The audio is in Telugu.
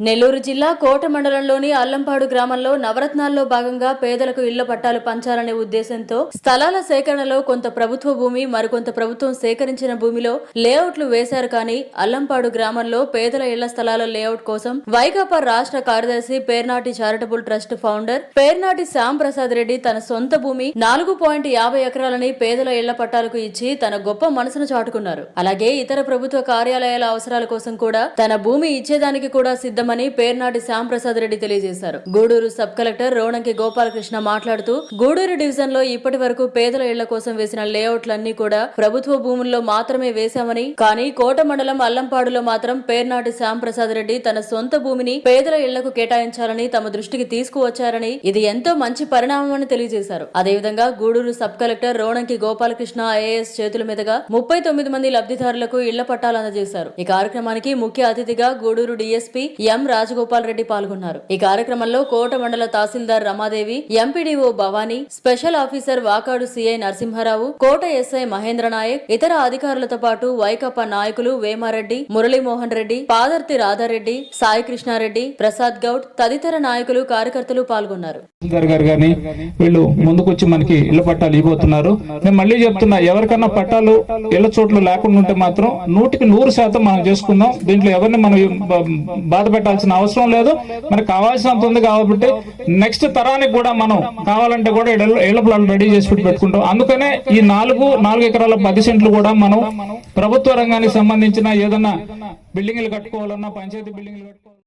నెల్లూరు జిల్లా కోట మండలంలోని అల్లంపాడు గ్రామంలో నవరత్నాల్లో భాగంగా పేదలకు ఇళ్ళ పట్టాలు పంచాలనే ఉద్దేశంతో స్థలాల సేకరణలో కొంత ప్రభుత్వ భూమి మరికొంత ప్రభుత్వం సేకరించిన భూమిలో లేఅవుట్లు వేశారు కానీ అల్లంపాడు గ్రామంలో పేదల ఇళ్ళ స్థలాల లేఅవుట్ కోసం వైకాపా రాష్ట్ర కార్యదర్శి Pernati charitable trust founder Pernati Shyam Prasad Reddy తన సొంత భూమి నాలుగు పాయింట్ యాభై ఎకరాలని పేదల ఇళ్ళ పట్టాలకు ఇచ్చి తన గొప్ప మనసును చాటుకున్నారు. అలాగే ఇతర ప్రభుత్వ కార్యాలయాల అవసరాల కోసం కూడా తన భూమి ఇచ్చేదానికి కూడా సిద్ధం సిద్ధమని పేర్నాటి శ్యాంప్రసాద్ రెడ్డి తెలియజేశారు. గూడూరు సబ్ కలెక్టర్ రోణంకి గోపాలకృష్ణ మాట్లాడుతూ గూడూరు డివిజన్లో ఇప్పటి వరకు పేదల ఇళ్ళ కోసం వేసిన లేఅవుట్లన్నీ కూడా ప్రభుత్వ భూముల్లో మాత్రమే వేశామని కానీ కోట మండలం అల్లంపాడులో మాత్రం పేర్నాటి శ్యాంప్రసాద్ రెడ్డి తన సొంత భూమిని పేదల ఇళ్ళకు కేటాయించాలని తమ దృష్టికి తీసుకువచ్చారని ఇది ఎంతో మంచి పరిణామమని తెలియజేశారు. అదేవిధంగా Gudur sub collector Ronanki Gopalakrishna IAS చేతుల మీదుగా ముప్పై తొమ్మిది మంది లబ్ధిదారులకు ఇళ్ళ పట్టాలు అందజేశారు. ఈ కార్యక్రమానికి ముఖ్య అతిథిగా గూడూరు డీఎస్పీ ఎం రాజగోపాల్ రెడ్డి పాల్గొన్నారు. ఈ కార్యక్రమంలో Kota mandal tahsildar Ramadevi MPDO Bhavani special officer Vakadu CI Narasimha Rao Kota SI Mahendra Naik ఇతర అధికారులతో పాటు వైకాపా నాయకులు వేమారెడ్డి మురళీమోహన్ రెడ్డి పాదర్తి రాధారెడ్డి సాయి కృష్ణారెడ్డి ప్రసాద్ గౌడ్ తదితర నాయకులు కార్యకర్తలు పాల్గొన్నారు. వీళ్ళు ముందుకొచ్చి మనకి ఇళ్ళ పట్టాలు ఇవ్వబోతున్నారు. నేను మళ్ళీ చెప్తున్నా ఎవరికన్నా పట్టాలు ఇళ్ళ చోట్ల లేకుండా ఉంటే మాత్రం నూటికి నూరు శాతం మనం చేసుకుందాం. దీంట్లో ఎవరిని మనం బాధపెట్ట బాధ అవసరం లేదు. మనకు కావాల్సినంత ఉంది కాబట్టి నెక్స్ట్ తరానికి కూడా మనం కావాలంటే కూడా ఇళ్ళ ప్లాట్లు రెడీ చేసి పెట్టి పెట్టుకుంటాం. అందుకనే ఈ నాలుగు నాలుగు ఎకరాల పది సెంట్లు కూడా మనం ప్రభుత్వ రంగానికి సంబంధించిన ఏదన్నా బిల్డింగ్లు కట్టుకోవాలన్నా పంచాయతీ బిల్డింగ్లు కట్టుకోవాలి